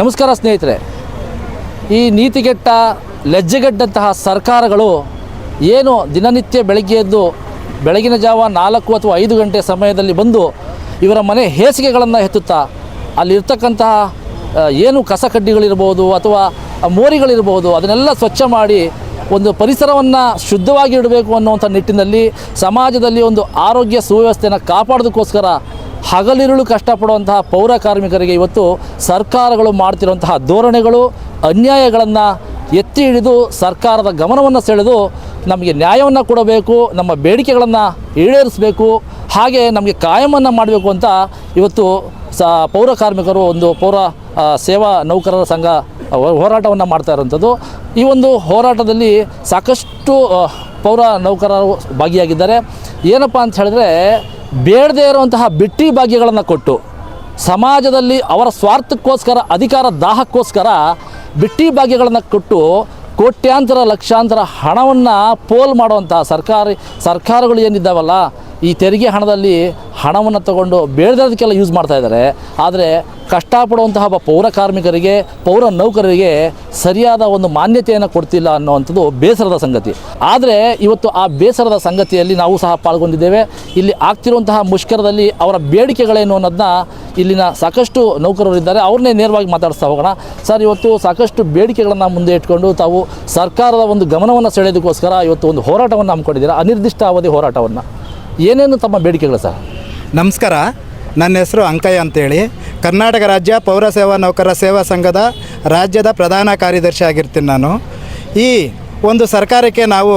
ನಮಸ್ಕಾರ ಸ್ನೇಹಿತರೆ. ಈ ನೀತಿಗೆಟ್ಟ ಲಜ್ಜೆಗೆಟ್ಟಂತಹ ಸರ್ಕಾರಗಳು ಏನು ದಿನನಿತ್ಯ ಬೆಳಗ್ಗೆ ಎದ್ದು ಬೆಳಗಿನ ಜಾವ ನಾಲ್ಕು ಅಥವಾ ಐದು ಗಂಟೆ ಸಮಯದಲ್ಲಿ ಬಂದು ಇವರ ಮನೆ ಹೇಸಿಗೆಗಳನ್ನು ಎತ್ತುತ್ತಾ, ಅಲ್ಲಿರ್ತಕ್ಕಂತಹ ಏನು ಕಸ ಕಡ್ಡಿಗಳಿರ್ಬೋದು ಅಥವಾ ಮೋರಿಗಳಿರ್ಬೋದು ಅದನ್ನೆಲ್ಲ ಸ್ವಚ್ಛ ಮಾಡಿ ಒಂದು ಪರಿಸರವನ್ನು ಶುದ್ಧವಾಗಿ ಇಡಬೇಕು ಅನ್ನುವಂಥ ನಿಟ್ಟಿನಲ್ಲಿ ಸಮಾಜದಲ್ಲಿ ಒಂದು ಆರೋಗ್ಯ ಸುವ್ಯವಸ್ಥೆಯನ್ನು ಕಾಪಾಡೋದಕ್ಕೋಸ್ಕರ ಹಗಲಿರುಳು ಕಷ್ಟಪಡುವಂತಹ ಪೌರ ಕಾರ್ಮಿಕರಿಗೆ ಇವತ್ತು ಸರ್ಕಾರಗಳು ಮಾಡ್ತಿರುವಂತಹ ಧೋರಣೆಗಳು, ಅನ್ಯಾಯಗಳನ್ನು ಎತ್ತಿ ಹಿಡಿದು ಸರ್ಕಾರದ ಗಮನವನ್ನು ಸೆಳೆದು ನಮಗೆ ನ್ಯಾಯವನ್ನು ಕೊಡಬೇಕು, ನಮ್ಮ ಬೇಡಿಕೆಗಳನ್ನು ಈಡೇರಿಸಬೇಕು, ಹಾಗೆ ನಮಗೆ ಕಾಯಮನ್ನು ಮಾಡಬೇಕು ಅಂತ ಇವತ್ತು ಸ ಪೌರ ಕಾರ್ಮಿಕರು ಒಂದು ಪೌರ ಸೇವಾ ನೌಕರರ ಸಂಘ ಹೋರಾಟವನ್ನು ಮಾಡ್ತಾ ಇರುವಂಥದ್ದು. ಈ ಒಂದು ಹೋರಾಟದಲ್ಲಿ ಸಾಕಷ್ಟು ಪೌರ ನೌಕರರು ಭಾಗಿಯಾಗಿದ್ದಾರೆ. ಏನಪ್ಪ ಅಂತ ಹೇಳಿದ್ರೆ ಬೇಡದೇ ಇರುವಂತಹ ಬಿಟ್ಟಿ ಭಾಗ್ಯಗಳನ್ನು ಕೊಟ್ಟು ಸಮಾಜದಲ್ಲಿ ಅವರ ಸ್ವಾರ್ಥಕ್ಕೋಸ್ಕರ, ಅಧಿಕಾರ ದಾಹಕ್ಕೋಸ್ಕರ ಬಿಟ್ಟಿ ಭಾಗ್ಯಗಳನ್ನು ಕೊಟ್ಟು ಕೋಟ್ಯಾಂತರ, ಲಕ್ಷಾಂತರ ಹಣವನ್ನು ಪೋಲ್ ಮಾಡುವಂತಹ ಸರ್ಕಾರಿ ಸರ್ಕಾರಗಳು ಏನಿದ್ದಾವಲ್ಲ ಈ ತೆರಿಗೆ ಹಣದಲ್ಲಿ ಹಣವನ್ನು ತಗೊಂಡು ಬೇಡದಕ್ಕೆಲ್ಲ ಯೂಸ್ ಮಾಡ್ತಾ ಇದ್ದಾರೆ. ಆದರೆ ಕಷ್ಟಪಡುವಂತಹ ಪೌರ ಕಾರ್ಮಿಕರಿಗೆ, ಪೌರ ನೌಕರರಿಗೆ ಸರಿಯಾದ ಒಂದು ಮಾನ್ಯತೆಯನ್ನು ಕೊಡ್ತಿಲ್ಲ ಅನ್ನುವಂಥದ್ದು ಬೇಸರದ ಸಂಗತಿ. ಆದರೆ ಇವತ್ತು ಆ ಬೇಸರದ ಸಂಗತಿಯಲ್ಲಿ ನಾವು ಸಹ ಪಾಲ್ಗೊಂಡಿದ್ದೇವೆ. ಇಲ್ಲಿ ಆಗ್ತಿರುವಂತಹ ಮುಷ್ಕರದಲ್ಲಿ ಅವರ ಬೇಡಿಕೆಗಳೇನು ಅನ್ನೋದನ್ನ ಇಲ್ಲಿನ ಸಾಕಷ್ಟು ನೌಕರರು ಇದ್ದಾರೆ. ಅವ್ರನ್ನೇ ನೇರವಾಗಿ ಮಾತಾಡಿಸ್ತಾ ಹೋಗೋಣ. ಸರ್, ಇವತ್ತು ಸಾಕಷ್ಟು ಬೇಡಿಕೆಗಳನ್ನು ಮುಂದೆ ಇಟ್ಕೊಂಡು ತಾವು ಸರ್ಕಾರದ ಒಂದು ಗಮನವನ್ನು ಸೆಳೆಯೋದಕ್ಕೋಸ್ಕರ ಇವತ್ತು ಒಂದು ಹೋರಾಟವನ್ನು ಹಮ್ಮಿಕೊಂಡಿದ್ದೀರಾ? ಅನಿರ್ದಿಷ್ಟ ಅವಧಿ ಹೋರಾಟವನ್ನು. ಏನೇನು ತಮ್ಮ ಬೇಡಿಕೆಗಳು ಸರ್? ನಮಸ್ಕಾರ. ನನ್ನ ಹೆಸರು ಅಂಕಯ್ಯ ಅಂತೇಳಿ. ಕರ್ನಾಟಕ ರಾಜ್ಯ ಪೌರ ಸೇವಾ ನೌಕರರ ಸೇವಾ ಸಂಘದ ರಾಜ್ಯದ ಪ್ರಧಾನ ಕಾರ್ಯದರ್ಶಿ ಆಗಿರ್ತೀನಿ ನಾನು. ಈ ಒಂದು ಸರ್ಕಾರಕ್ಕೆ ನಾವು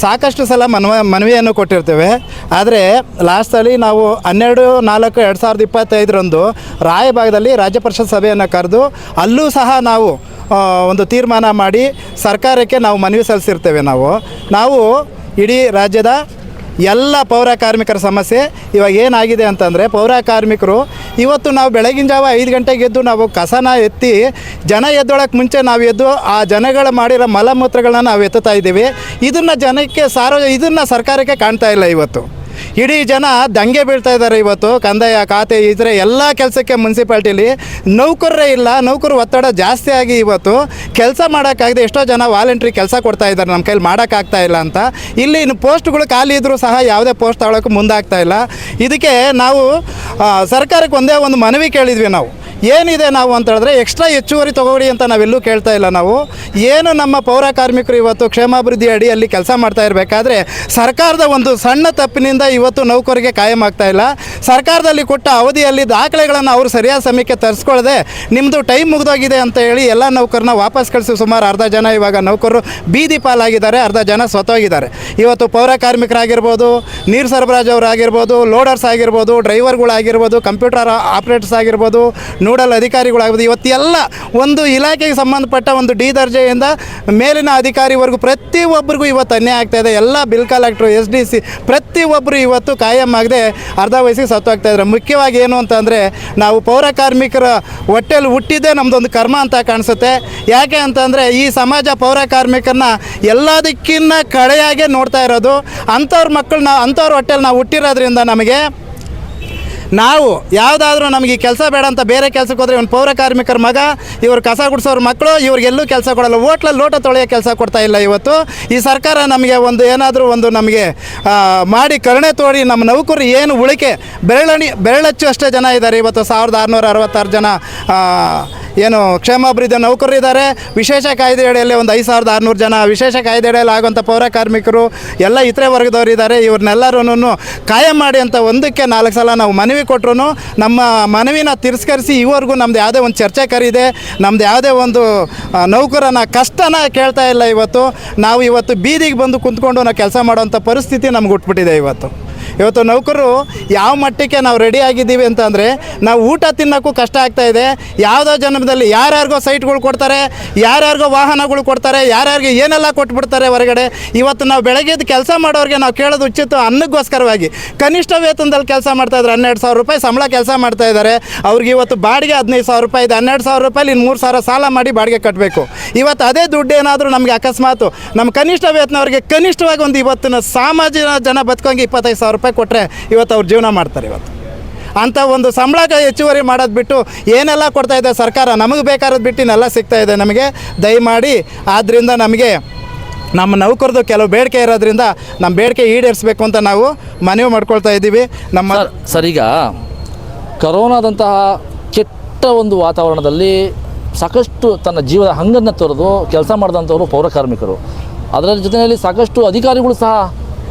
ಸಾಕಷ್ಟು ಸಲ ಮನವ, ಮನವಿಯನ್ನು ಕೊಟ್ಟಿರ್ತೇವೆ. ಆದರೆ ಲಾಸ್ಟಲ್ಲಿ ನಾವು ಹನ್ನೆರಡು, ನಾಲ್ಕು, ಎರಡು ಸಾವಿರದ ಇಪ್ಪತ್ತೈದರಂದು ರಾಯಭಾಗದಲ್ಲಿ ರಾಜ್ಯ ಪರಿಷತ್ ಸಭೆಯನ್ನು ಕರೆದು ಅಲ್ಲೂ ಸಹ ನಾವು ಒಂದು ತೀರ್ಮಾನ ಮಾಡಿ ಸರ್ಕಾರಕ್ಕೆ ನಾವು ಮನವಿ ಸಲ್ಲಿಸಿರ್ತೇವೆ ನಾವು. ನಾವು ಇಡೀ ರಾಜ್ಯದ ಎಲ್ಲ ಪೌರ ಕಾರ್ಮಿಕರ ಸಮಸ್ಯೆ ಇವಾಗ ಏನಾಗಿದೆ ಅಂತಂದರೆ ಪೌರ ಕಾರ್ಮಿಕರು ಇವತ್ತು ನಾವು ಬೆಳಗಿನ ಜಾವ ಐದು ಗಂಟೆಗೆ ಎದ್ದು ನಾವು ಕಸನ ಎತ್ತಿ ಜನ ಎದ್ದೊಳಕ್ಕೆ ಮುಂಚೆ ನಾವು ಎದ್ದು ಆ ಜನಗಳು ಮಾಡಿರೋ ಮಲಮೂತ್ರಗಳನ್ನ ನಾವು ಎತ್ತುತ್ತಾ ಇದ್ದೀವಿ. ಇದನ್ನು ಜನಕ್ಕೆ ಸಾರ್ವ ಇದನ್ನು ಸರ್ಕಾರಕ್ಕೆ ಕಾಣ್ತಾ ಇಲ್ಲ ಇವತ್ತು. ಇಡೀ ಜನ ದಂಗೆ ಬೀಳ್ತಾ ಇದ್ದಾರೆ ಇವತ್ತು. ಕಂದಾಯ ಖಾತೆ ಇದ್ರೆ ಎಲ್ಲ ಕೆಲಸಕ್ಕೆ ಮುನ್ಸಿಪಾಲ್ಟಿಲಿ ನೌಕರರೇ ಇಲ್ಲ. ನೌಕರು ಒತ್ತಡ ಜಾಸ್ತಿ ಆಗಿ ಇವತ್ತು ಕೆಲಸ ಮಾಡೋಕ್ಕಾಗದೆ ಎಷ್ಟೋ ಜನ ವಾಲಂಟ್ರಿ ಕೆಲಸ ಕೊಡ್ತಾ ಇದ್ದಾರೆ. ನಮ್ಮ ಕೈಲಿ ಮಾಡೋಕ್ಕಾಗ್ತಾ ಇಲ್ಲ ಅಂತ. ಇಲ್ಲಿ ಇನ್ನು ಪೋಸ್ಟ್ಗಳು ಖಾಲಿ ಇದ್ದರೂ ಸಹ ಯಾವುದೇ ಪೋಸ್ಟ್ ತಗೊಳ್ಳೋಕೆ ಮುಂದಾಗ್ತಾ ಇಲ್ಲ. ಇದಕ್ಕೆ ನಾವು ಸರ್ಕಾರಕ್ಕೆ ಒಂದೇ ಒಂದು ಮನವಿ ಕೇಳಿದ್ವಿ ನಾವು. ಏನಿದೆ ನಾವು ಅಂತ ಹೇಳಿದ್ರೆ ಎಕ್ಸ್ಟ್ರಾ ಹೆಚ್ಚುವರಿ ತಗೊಳ್ಳಿ ಅಂತ ನಾವೆಲ್ಲೂ ಕೇಳ್ತಾ ಇಲ್ಲ ನಾವು. ಏನು ನಮ್ಮ ಪೌರ ಕಾರ್ಮಿಕರು ಇವತ್ತು ಕ್ಷೇಮಾಭಿವೃದ್ಧಿ ಅಡಿಯಲ್ಲಿ ಕೆಲಸ ಮಾಡ್ತಾ ಇರಬೇಕಾದ್ರೆ ಸರ್ಕಾರದ ಒಂದು ಸಣ್ಣ ತಪ್ಪಿನಿಂದ ಇವತ್ತು ನೌಕರಿಗೆ ಕಾಯಂ ಆಗ್ತಾ ಇಲ್ಲ. ಸರ್ಕಾರದಲ್ಲಿ ಕೊಟ್ಟ ಅವಧಿಯಲ್ಲಿ ದಾಖಲೆಗಳನ್ನು ಅವರು ಸರಿಯಾದ ಸಮಯಕ್ಕೆ ತರಿಸ್ಕೊಳ್ಳದೆ ನಿಮ್ಮದು ಟೈಮ್ ಮುಗಿದೋಗಿದೆ ಅಂತ ಹೇಳಿ ಎಲ್ಲ ನೌಕರನ್ನ ವಾಪಸ್ ಕಳಿಸಿ ಸುಮಾರು ಅರ್ಧ ಜನ ಇವಾಗ ನೌಕರರು ಬೀದಿ ಪಾಲಾಗಿದ್ದಾರೆ, ಅರ್ಧ ಜನ ಸ್ವತೋಗಿದ್ದಾರೆ. ಇವತ್ತು ಪೌರ ಕಾರ್ಮಿಕರಾಗಿರ್ಬೋದು, ನೀರು ಸರಬರಾಜು ಅವರಾಗಿರ್ಬೋದು ಲೋಡರ್ಸ್ ಆಗಿರ್ಬೋದು ಡ್ರೈವರ್ಗಳಾಗಿರ್ಬೋದು ಕಂಪ್ಯೂಟರ್ ಆಪ್ರೇಟರ್ಸ್ ಆಗಿರ್ಬೋದು ನೋಡಲ್ ಅಧಿಕಾರಿಗಳಾಗ್ಬೋದು ಇವತ್ತೆಲ್ಲ ಒಂದು ಇಲಾಖೆಗೆ ಸಂಬಂಧಪಟ್ಟ ಒಂದು ಡಿ ದರ್ಜೆಯಿಂದ ಮೇಲಿನ ಅಧಿಕಾರಿವರೆಗೂ ಪ್ರತಿಯೊಬ್ಬರಿಗೂ ಇವತ್ತು ಅನ್ಯಾಯ ಆಗ್ತಾ ಇದೆ. ಎಲ್ಲ ಬಿಲ್ ಕಲೆಕ್ಟ್ರು, ಎಸ್ ಡಿ ಸಿ ಪ್ರತಿಯೊಬ್ಬರು ಇವತ್ತು ಕಾಯಂ ಆಗದೆ ಅರ್ಧ ವಯಸ್ಸಿಗೆ ಸತ್ತೋಗ್ತಾ ಇದ್ದಾರೆ. ಮುಖ್ಯವಾಗಿ ಏನು ಅಂತಂದರೆ ನಾವು ಪೌರ ಕಾರ್ಮಿಕರ ಹೊಟ್ಟೆಲಿ ಹುಟ್ಟಿದ್ದೇ ನಮ್ಮದೊಂದು ಕರ್ಮ ಅಂತ ಕಾಣಿಸುತ್ತೆ. ಯಾಕೆ ಅಂತಂದರೆ ಈ ಸಮಾಜ ಪೌರ ಕಾರ್ಮಿಕರನ್ನ ಎಲ್ಲದಕ್ಕಿನ್ನ ಕಡೆಯಾಗೆ ನೋಡ್ತಾ ಇರೋದು. ಅಂಥವ್ರ ಮಕ್ಕಳನ್ನ, ಅಂಥವ್ರ ಹೊಟ್ಟೆಲಿ ನಾವು ಹುಟ್ಟಿರೋದ್ರಿಂದ ನಮಗೆ ನಾವು ಯಾವುದಾದ್ರೂ ನಮಗೆ ಕೆಲಸ ಬೇಡ ಅಂತ ಬೇರೆ ಕೆಲಸಕ್ಕೆ ಹೋದರೆ ಇವನು ಪೌರ ಕಾರ್ಮಿಕರ ಮಗ, ಇವರು ಕಸ ಗುಡಿಸೋರ ಮಕ್ಕಳು ಇವ್ರಿಗೆಲ್ಲೂ ಕೆಲಸ ಕೊಡಲ್ಲ. ಹೋಟ್ಲಲ್ಲಿ ಲೋಟ ತೊಳೆಯೋ ಕೆಲಸ ಕೊಡ್ತಾ ಇಲ್ಲ ಇವತ್ತು. ಈ ಸರ್ಕಾರ ನಮಗೆ ಒಂದು ಏನಾದರೂ ಒಂದು ನಮಗೆ ಮಾಡಿ ಕರುಣೆ ತೋಡಿ ನಮ್ಮ ನೌಕರು ಏನು ಉಳಿಕೆ, ಬೆರಳಣಿ, ಬೆರಳಚ್ಚು ಅಷ್ಟೇ ಜನ ಇದ್ದಾರೆ. ಇವತ್ತು ಸಾವಿರದ ಆರುನೂರ ಅರವತ್ತಾರು ಜನ ಏನು ಕ್ಷೇಮಾಭಿವೃದ್ಧಿ ನೌಕರರು ಇದ್ದಾರೆ. ವಿಶೇಷ ಕಾಯ್ದೆ ಅಡಿಯಲ್ಲಿ ಒಂದು ಐದು ಸಾವಿರದ ಆರುನೂರು ಜನ ವಿಶೇಷ ಕಾಯ್ದೆ ಅಡಿಯಲ್ಲಿ ಆಗುವಂಥ ಪೌರ ಕಾರ್ಮಿಕರು, ಎಲ್ಲ ಇತರೆ ವರ್ಗದವರು ಇದ್ದಾರೆ. ಇವ್ರನ್ನೆಲ್ಲರೂ ಕಾಯಂ ಮಾಡಿ ಅಂತ ಒಂದಕ್ಕೆ ನಾಲ್ಕು ಸಲ ನಾವು ಮನವಿ ಕೊಟ್ಟರು ನಮ್ಮ ಮನವಿನ ತಿರಸ್ಕರಿಸಿ ಇವರೆಗೂ ನಮ್ದು ಯಾವುದೇ ಒಂದು ಚರ್ಚೆ ಕರೀದೆ, ನಮ್ದು ಯಾವುದೇ ಒಂದು ನೌಕರನ ಕಷ್ಟನ ಕೇಳ್ತಾ ಇಲ್ಲ ಇವತ್ತು. ನಾವು ಇವತ್ತು ಬೀದಿಗೆ ಬಂದು ಕುಂತ್ಕೊಂಡು ನಾವು ಕೆಲಸ ಮಾಡುವಂಥ ಪರಿಸ್ಥಿತಿ ನಮ್ಗೆ ಉಟ್ಬಿಟ್ಟಿದೆ ಇವತ್ತು. ಇವತ್ತು ನೌಕರರು ಯಾವ ಮಟ್ಟಕ್ಕೆ ನಾವು ರೆಡಿ ಆಗಿದ್ದೀವಿ ಅಂತಂದರೆ ನಾವು ಊಟ ತಿನ್ನೋಕ್ಕೂ ಕಷ್ಟ ಆಗ್ತಾ ಇದೆ. ಯಾವುದೋ ಜನ್ಮದಲ್ಲಿ ಯಾರ್ಯಾರಿಗೋ ಸೈಟ್ಗಳು ಕೊಡ್ತಾರೆ, ಯಾರ್ಯಾರಿಗೋ ವಾಹನಗಳು ಕೊಡ್ತಾರೆ, ಯಾರ್ಯಾರಿಗೆ ಏನೆಲ್ಲ ಕೊಟ್ಬಿಡ್ತಾರೆ ಹೊರಗಡೆ. ಇವತ್ತು ನಾವು ಬೆಳಗ್ಗೆದ್ದು ಕೆಲಸ ಮಾಡೋರಿಗೆ ನಾವು ಕೇಳೋದು ಉಚಿತ ಅನ್ನಕ್ಕೋಸ್ಕರವಾಗಿ. ಕನಿಷ್ಠ ವೇತನದಲ್ಲಿ ಕೆಲಸ ಮಾಡ್ತಾ ಇದ್ದಾರೆ ಹನ್ನೆರಡು ಸಾವಿರ ರೂಪಾಯಿ ಸಂಬಳ ಕೆಲಸ ಮಾಡ್ತಾ ಇದ್ದಾರೆ. ಅವ್ರಿಗೆ ಇವತ್ತು ಬಾಡಿಗೆ ಹದಿನೈದು ಸಾವಿರ ರೂಪಾಯಿ ಇದೆ. ಹನ್ನೆರಡು ಸಾವಿರ ರೂಪಾಯಿ ಇನ್ನು ಮೂರು ಸಾವಿರ ಸಾಲ ಮಾಡಿ ಬಾಡಿಗೆ ಕಟ್ಟಬೇಕು ಇವತ್ತು ಅದೇ ದುಡ್ಡು ಏನಾದರೂ ನಮಗೆ ಅಕಸ್ಮಾತು ನಮ್ಮ ಕನಿಷ್ಠ ವೇತನ ಅವರಿಗೆ ಕನಿಷ್ಠವಾಗಿ ಒಂದು ಇವತ್ತಿನ ಸಾಮಾಜಿಕ ಜನ ಬದುಕೋಂಗೆ ಇಪ್ಪತ್ತೈದು ಸಾವಿರ ರೂಪಾಯಿ ಕೊಟ್ಟರೆ ಇವತ್ತು ಅವ್ರು ಜೀವನ ಮಾಡ್ತಾರೆ ಇವತ್ತು. ಅಂಥ ಒಂದು ಸಂಬಳ ಹೆಚ್ಚುವರಿ ಮಾಡೋದು ಬಿಟ್ಟು ಏನೆಲ್ಲ ಕೊಡ್ತಾ ಇದೆ ಸರ್ಕಾರ? ನಮಗೆ ಬೇಕಾದ್ರದ್ದು ಬಿಟ್ಟು ಇನ್ನೆಲ್ಲ ಸಿಗ್ತಾ ಇದೆ ನಮಗೆ. ದಯಮಾಡಿ ಆದ್ದರಿಂದ ನಮಗೆ ನಮ್ಮ ನೌಕರದು ಕೆಲವು ಬೇಡಿಕೆ ಇರೋದ್ರಿಂದ ನಮ್ಮ ಬೇಡಿಕೆ ಈಡೇರಿಸಬೇಕು ಅಂತ ನಾವು ಮನವಿ ಮಾಡ್ಕೊಳ್ತಾ ಇದ್ದೀವಿ. ನಮ್ಮ ಸರ್ ಈಗ ಕರೋನಾದಂತಹ ಕೆಟ್ಟ ಒಂದು ವಾತಾವರಣದಲ್ಲಿ ಸಾಕಷ್ಟು ತನ್ನ ಜೀವದ ಹಂಗನ್ನು ತೊರೆದು ಕೆಲಸ ಮಾಡಿದಂಥವರು ಪೌರಕಾರ್ಮಿಕರು ಅದರ ಜೊತೆಯಲ್ಲಿ ಸಾಕಷ್ಟು ಅಧಿಕಾರಿಗಳು ಸಹ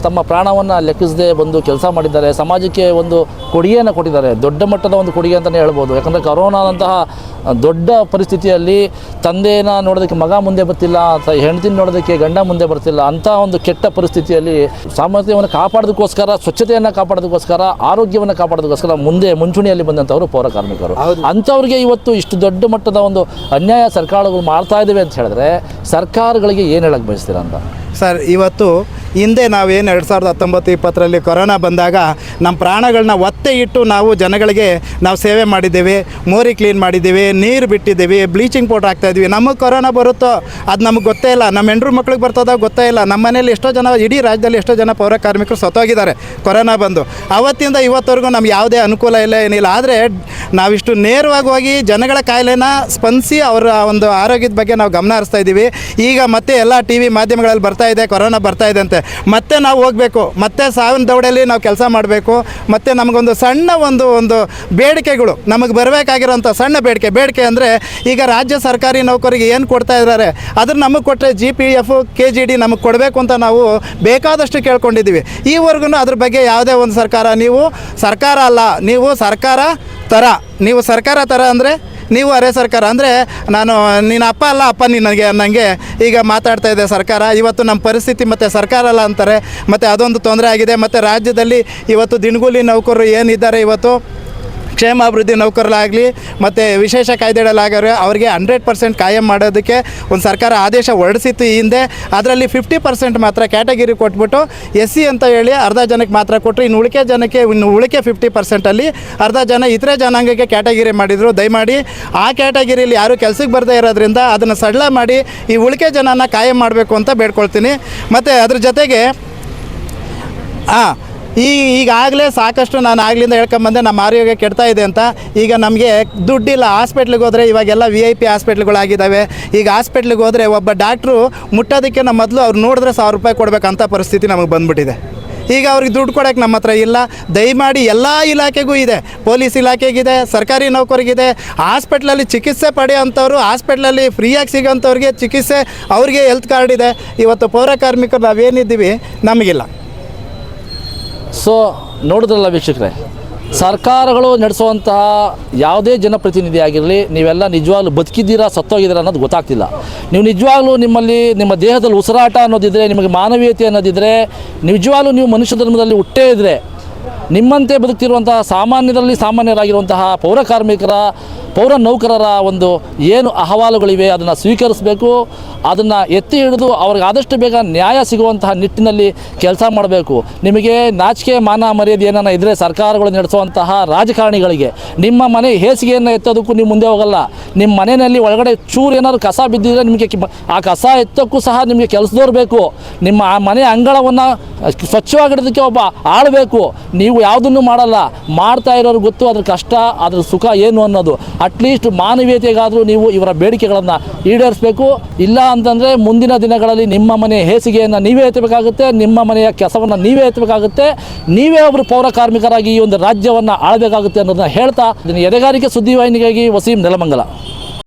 ತಮ್ಮ ಪ್ರಾಣವನ್ನು ಲೆಕ್ಕಿಸದೆ ಬಂದು ಕೆಲಸ ಮಾಡಿದ್ದಾರೆ ಸಮಾಜಕ್ಕೆ ಒಂದು ಕೊಡುಗೆಯನ್ನು ಕೊಟ್ಟಿದ್ದಾರೆ ದೊಡ್ಡ ಮಟ್ಟದ ಒಂದು ಕೊಡುಗೆ ಅಂತಲೇ ಹೇಳ್ಬೋದು. ಯಾಕಂದರೆ ಕರೋನಾದಂತಹ ದೊಡ್ಡ ಪರಿಸ್ಥಿತಿಯಲ್ಲಿ ತಂದೆನ ನೋಡೋದಕ್ಕೆ ಮಗ ಮುಂದೆ ಬರ್ತಿಲ್ಲ ಅಥವಾ ಹೆಂಡತಿನ ನೋಡೋದಕ್ಕೆ ಗಂಡ ಮುಂದೆ ಬರ್ತಿಲ್ಲ ಅಂತಹ ಒಂದು ಕೆಟ್ಟ ಪರಿಸ್ಥಿತಿಯಲ್ಲಿ ಸಾಮರ್ಥ್ಯವನ್ನು ಕಾಪಾಡೋದಕ್ಕೋಸ್ಕರ ಸ್ವಚ್ಛತೆಯನ್ನು ಕಾಪಾಡೋದಕ್ಕೋಸ್ಕರ ಆರೋಗ್ಯವನ್ನು ಕಾಪಾಡೋದಕ್ಕೋಸ್ಕರ ಮುಂದೆ ಮುಂಚೂಣಿಯಲ್ಲಿ ಬಂದಂಥವರು ಪೌರ ಕಾರ್ಮಿಕರು. ಅಂಥವ್ರಿಗೆ ಇವತ್ತು ಇಷ್ಟು ದೊಡ್ಡ ಮಟ್ಟದ ಒಂದು ಅನ್ಯಾಯ ಸರ್ಕಾರಗಳು ಮಾಡ್ತಾ ಇದ್ದಾವೆ ಅಂತ ಹೇಳಿದ್ರೆ ಸರ್ಕಾರಗಳಿಗೆ ಏನು ಹೇಳಕ್ಕೆ ಬಯಸ್ತೀರ ಅಂತ? ಸರ್ ಇವತ್ತು ಹಿಂದೆ ನಾವೇನು ಎರಡು ಸಾವಿರದ ಹತ್ತೊಂಬತ್ತು ಇಪ್ಪತ್ತರಲ್ಲಿ ಕೊರೋನಾ ಬಂದಾಗ ನಮ್ಮ ಪ್ರಾಣಗಳನ್ನ ಒತ್ತೆ ಇಟ್ಟು ನಾವು ಜನಗಳಿಗೆ ನಾವು ಸೇವೆ ಮಾಡಿದ್ದೇವೆ, ಮೋರಿ ಕ್ಲೀನ್ ಮಾಡಿದ್ದೀವಿ, ನೀರು ಬಿಟ್ಟಿದ್ದೀವಿ ಬ್ಲೀಚಿಂಗ್ ಪೌಡ್ರ್ ಹಾಕ್ತಾಯಿದ್ವಿ ನಮಗೆ ಕೊರೋನಾ ಬರುತ್ತೋ? ಅದು ನಮಗೆ ಗೊತ್ತೇ ಇಲ್ಲ. ನಮ್ಮ ಹೆಂಡ್ರು ಮಕ್ಳಿಗೆ ಬರ್ತದೋ ಗೊತ್ತೇ ಇಲ್ಲ. ನಮ್ಮ ಮನೇಲಿ ಎಷ್ಟೋ ಜನ, ಇಡೀ ರಾಜ್ಯದಲ್ಲಿ ಎಷ್ಟೋ ಜನ ಪೌರ ಕಾರ್ಮಿಕರು ಸತ್ತೋಗಿದ್ದಾರೆ. ಕೊರೋನಾ ಬಂದು. ಅವತ್ತಿಂದ ಇವತ್ತವರೆಗೂ ನಮ್ಗೆ ಯಾವುದೇ ಅನುಕೂಲ ಇಲ್ಲ, ಏನಿಲ್ಲ. ಆದರೆ ನಾವಿಷ್ಟು ನೇರವಾಗಿ ಹೋಗಿ ಜನಗಳ ಕಾಯಿಲೆನ ಸ್ಪಂದಿಸಿ ಅವರ ಒಂದು ಆರೋಗ್ಯದ ಬಗ್ಗೆ ನಾವು ಗಮನ ಹರಿಸ್ತಾ ಇದ್ದೀವಿ. ಈಗ ಮತ್ತೆ ಎಲ್ಲ ಟಿ ವಿ ಮಾಧ್ಯಮಗಳಲ್ಲಿ ಬರ್ತಾ ಇದೆ, ಕೊರೋನಾ ಬರ್ತಾ ಇದೆ ಅಂತೆ. ಮತ್ತೆ ನಾವು ಹೋಗಬೇಕು, ಮತ್ತೆ ಸಾವಿನ ದೌಡಲ್ಲಿ ನಾವು ಕೆಲಸ ಮಾಡಬೇಕು, ಮತ್ತು ನಮಗೊಂದು ಸಣ್ಣ ಒಂದು ಒಂದು ಬೇಡಿಕೆಗಳು, ನಮಗೆ ಬರಬೇಕಾಗಿರೋಂಥ ಸಣ್ಣ ಬೇಡಿಕೆ ಬೇಡಿಕೆ ಅಂದರೆ ಈಗ ರಾಜ್ಯ ಸರ್ಕಾರಿ ನೌಕರಿಗೆ ಏನು ಕೊಡ್ತಾ ಇದ್ದಾರೆ, ಅದನ್ನು ನಮಗೆ ಕೊಟ್ಟರೆ G P F K G D ನಮಗೆ ಕೊಡಬೇಕು ಅಂತ ನಾವು ಬೇಕಾದಷ್ಟು ಕೇಳ್ಕೊಂಡಿದ್ದೀವಿ. ಈವರೆಗೂ ಅದ್ರ ಬಗ್ಗೆ ಯಾವುದೇ ಒಂದು ಸರ್ಕಾರ, ನೀವು ಸರ್ಕಾರ ಅಲ್ಲ, ನೀವು ಸರ್ಕಾರ ಥರ ನೀವು ಸರ್ಕಾರ ಥರ ಅಂದರೆ ನೀವು ಅರೆ ಸರ್ಕಾರ ಅಂದರೆ ನಾನು ನಿನ್ನ ಅಪ್ಪ ಅಲ್ಲ, ಅಪ್ಪ ನಿನಗೆ ನನಗೆ ಈಗ ಮಾತಾಡ್ತಾ ಇದೆ ಸರ್ಕಾರ. ಇವತ್ತು ನಮ್ಮ ಪರಿಸ್ಥಿತಿ ಮತ್ತು ಸರ್ಕಾರ ಅಲ್ಲ ಅಂತಾರೆ. ಮತ್ತು ಅದೊಂದು ತೊಂದರೆ ಆಗಿದೆ. ಮತ್ತು ರಾಜ್ಯದಲ್ಲಿ ಇವತ್ತು ದಿನಗೂಲಿ ನೌಕರರು ಏನಿದ್ದಾರೆ ಇವತ್ತು? ಕ್ಷೇಮಾಭಿವೃದ್ಧಿ ನೌಕರರಾಗಲಿ ಮತ್ತು ವಿಶೇಷ ಕಾಯ್ದೆಗಳಾಗಿರೋ ಅವರಿಗೆ ಹಂಡ್ರೆಡ್ ಪರ್ಸೆಂಟ್ ಕಾಯಂ ಮಾಡೋದಕ್ಕೆ ಒಂದು ಸರ್ಕಾರ ಆದೇಶ ಹೊರಡಿಸಿತ್ತು ಈ ಹಿಂದೆ. ಅದರಲ್ಲಿ ಫಿಫ್ಟಿ ಪರ್ಸೆಂಟ್ ಮಾತ್ರ ಕ್ಯಾಟಗಿರಿ ಕೊಟ್ಬಿಟ್ಟು ಎಸ್ ಸಿ ಅಂತ ಹೇಳಿ ಅರ್ಧ ಜನಕ್ಕೆ ಮಾತ್ರ ಕೊಟ್ಟರು ಇನ್ನು ಉಳಿಕೆ ಜನಕ್ಕೆ, ಇನ್ನು ಉಳಿಕೆ ಫಿಫ್ಟಿ ಪರ್ಸೆಂಟಲ್ಲಿ ಅರ್ಧ ಜನ ಇತರೆ ಜನಾಂಗಕ್ಕೆ ಕ್ಯಾಟಗಿರಿ ಮಾಡಿದರು. ದಯಮಾಡಿ ಆ ಕ್ಯಾಟಗಿರಿಯಲ್ಲಿ ಯಾರೂ ಕೆಲಸಕ್ಕೆ ಬರದೇ ಇರೋದ್ರಿಂದ ಅದನ್ನು ಸಡಲ ಮಾಡಿ ಈ ಉಳಿಕೆ ಜನನ ಕಾಯಂ ಮಾಡಬೇಕು ಅಂತ ಬೇಡ್ಕೊಳ್ತೀನಿ. ಮತ್ತು ಅದ್ರ ಜೊತೆಗೆ ಹಾಂ ಈ ಈಗಾಗಲೇ ಸಾಕಷ್ಟು ನಾನು ಆಗ್ಲಿಂದ ಹೇಳ್ಕೊಂಬಂದೆ ನಮ್ಮ ಆರೋಗ್ಯ ಕೆಡ್ತಾ ಇದೆ ಅಂತ. ಈಗ ನಮಗೆ ದುಡ್ಡಿಲ್ಲ, ಹಾಸ್ಪಿಟ್ಲಿಗೆ ಹೋದರೆ ಇವಾಗೆಲ್ಲ ವಿ ಐ ಪಿ ಹಾಸ್ಪಿಟ್ಲ್ಗಳಾಗಿದ್ದಾವೆ. ಈಗ ಹಾಸ್ಪಿಟ್ಲಿಗೆ ಹೋದರೆ ಒಬ್ಬ ಡಾಕ್ಟ್ರು ಮುಟ್ಟೋದಕ್ಕೆ ನಮ್ಮ ಮೊದಲು ಅವ್ರು ನೋಡಿದ್ರೆ ಸಾವಿರ ರೂಪಾಯಿ ಕೊಡಬೇಕಂತ ಪರಿಸ್ಥಿತಿ ನಮಗೆ ಬಂದ್ಬಿಟ್ಟಿದೆ. ಈಗ ಅವ್ರಿಗೆ ದುಡ್ಡು ಕೊಡೋಕ್ಕೆ ನಮ್ಮ ಹತ್ರ ಇಲ್ಲ. ದಯಮಾಡಿ ಎಲ್ಲ ಇಲಾಖೆಗೂ ಇದೆ. ಪೊಲೀಸ್ ಇಲಾಖೆಗಿದೆ, ಸರ್ಕಾರಿ ನೌಕರಿಗಿದೆ. ಹಾಸ್ಪಿಟ್ಲಲ್ಲಿ ಚಿಕಿತ್ಸೆ ಪಡೆಯೋಂಥವ್ರು ಹಾಸ್ಪಿಟ್ಲಲ್ಲಿ ಫ್ರೀಯಾಗಿ ಸಿಗೋಂಥವ್ರಿಗೆ ಚಿಕಿತ್ಸೆ ಅವ್ರಿಗೆ ಹೆಲ್ತ್ ಕಾರ್ಡ್ ಇದೆ. ಇವತ್ತು ಪೌರ ಕಾರ್ಮಿಕರು ನಾವೇನಿದ್ದೀವಿ ನಮಗಿಲ್ಲ. ಸೊ ನೋಡಿದ್ರಲ್ಲ ವೀಕ್ಷಕರೇ, ಸರ್ಕಾರಗಳು ನಡೆಸುವಂತಹ ಯಾವುದೇ ಜನಪ್ರತಿನಿಧಿ ಆಗಿರಲಿ, ನೀವೆಲ್ಲ ನಿಜವಾಗ್ಲೂ ಬದುಕಿದ್ದೀರಾ, ಸತ್ತೋಗಿದ್ದೀರಾ ಅನ್ನೋದು ಗೊತ್ತಾಗ್ತಿಲ್ಲ. ನೀವು ನಿಜವಾಗ್ಲೂ ನಿಮ್ಮಲ್ಲಿ, ನಿಮ್ಮ ದೇಹದಲ್ಲಿ ಉಸಿರಾಟ ಅನ್ನೋದಿದ್ದರೆ ನಿಮಗೆ ಮಾನವೀಯತೆ ಅನ್ನೋದಿದ್ದರೆ ನಿಜವಾಗ್ಲೂ ನೀವು ಮನುಷ್ಯ ಧರ್ಮದಲ್ಲಿ ಹುಟ್ಟೇ ಇದ್ದರೆ ನಿಮ್ಮಂತೆ ಬದುಕ್ತಿರುವಂತಹ ಸಾಮಾನ್ಯರಲ್ಲಿ ಸಾಮಾನ್ಯರಾಗಿರುವಂತಹ ಪೌರ ಕಾರ್ಮಿಕರ, ಪೌರ ನೌಕರರ ಒಂದು ಏನು ಅಹವಾಲುಗಳಿವೆ ಅದನ್ನು ಸ್ವೀಕರಿಸಬೇಕು. ಅದನ್ನು ಎತ್ತಿ ಹಿಡಿದು ಅವ್ರಿಗೆ ಆದಷ್ಟು ಬೇಗ ನ್ಯಾಯ ಸಿಗುವಂತಹ ನಿಟ್ಟಿನಲ್ಲಿ ಕೆಲಸ ಮಾಡಬೇಕು. ನಿಮಗೆ ನಾಚಿಕೆ, ಮಾನ ಮರ್ಯಾದೆ ಏನನ್ನ ಇದ್ದರೆ ಸರ್ಕಾರಗಳು ನಡೆಸುವಂತಹ ರಾಜಕಾರಣಿಗಳಿಗೆ, ನಿಮ್ಮ ಮನೆ ಹೇಸಿಗೆಯನ್ನು ಎತ್ತೋದಕ್ಕೂ ನೀವು ಮುಂದೆ ಹೋಗಲ್ಲ. ನಿಮ್ಮ ಮನೆಯಲ್ಲಿ ಒಳಗಡೆ ಚೂರು ಏನಾದರೂ ಕಸ ಬಿದ್ದಿದ್ರೆ ನಿಮಗೆ ಆ ಕಸ ಎತ್ತೋಕ್ಕೂ ಸಹ ನಿಮಗೆ ಕೆಲಸದವ್ರು ಬೇಕು. ನಿಮ್ಮ ಆ ಮನೆ ಅಂಗಳವನ್ನು ಸ್ವಚ್ಛವಾಗಿಡೋದಕ್ಕೆ ಒಬ್ಬ ಆಳಬೇಕು. ನೀವು ಯಾವುದನ್ನು ಮಾಡಲ್ಲ, ಮಾಡ್ತಾ ಇರೋರು ಗೊತ್ತು, ಅದ್ರ ಕಷ್ಟ, ಅದ್ರ ಸುಖ ಏನು ಅನ್ನೋದು. ಅಟ್ಲೀಸ್ಟ್ ಮಾನವೀಯತೆಗಾದರೂ ನೀವು ಇವರ ಬೇಡಿಕೆಗಳನ್ನು ಈಡೇರಿಸಬೇಕು. ಇಲ್ಲ ಅಂತಂದರೆ ಮುಂದಿನ ದಿನಗಳಲ್ಲಿ ನಿಮ್ಮ ಮನೆಯ ಹೇಸಿಗೆಯನ್ನು ನೀವೇ ಎತ್ತಬೇಕಾಗುತ್ತೆ, ನಿಮ್ಮ ಮನೆಯ ಕೆಸವನ್ನು ನೀವೇ ಎತ್ತಬೇಕಾಗುತ್ತೆ. ನೀವೇ ಒಬ್ಬರು ಪೌರ ಕಾರ್ಮಿಕರಾಗಿ ಈ ಒಂದು ರಾಜ್ಯವನ್ನು ಆಳಬೇಕಾಗುತ್ತೆ ಅನ್ನೋದನ್ನ ಹೇಳ್ತಾ ಇದನ್ನು ಎದೆಗಾರಿಕೆ ಸುದ್ದಿವಾಹಿನಿಗಾಗಿ ವಸೀಂ ನೆಲಮಂಗಲ.